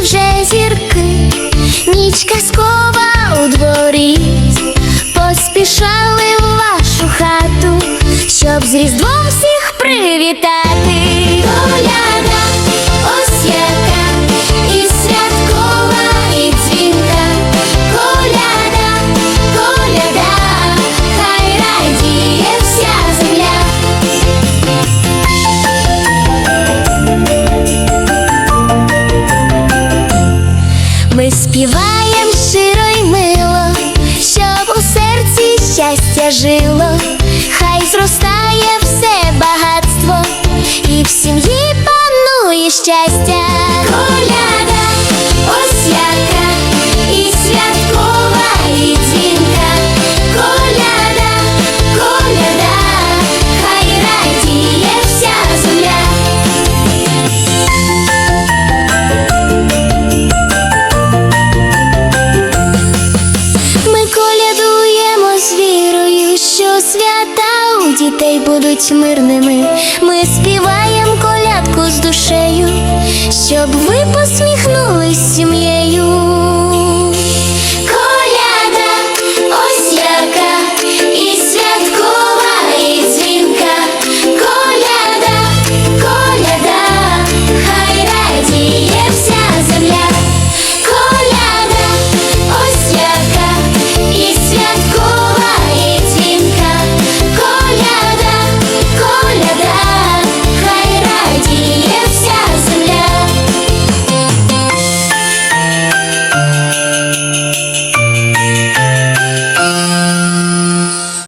вже зірки, ніч казкова. Щастя жило, хай зростає все багатство, і в сім'ї панує щастя. Що свята у дітей будуть мирними. Ми співаємо колядку з душею, щоб ви сім'єю.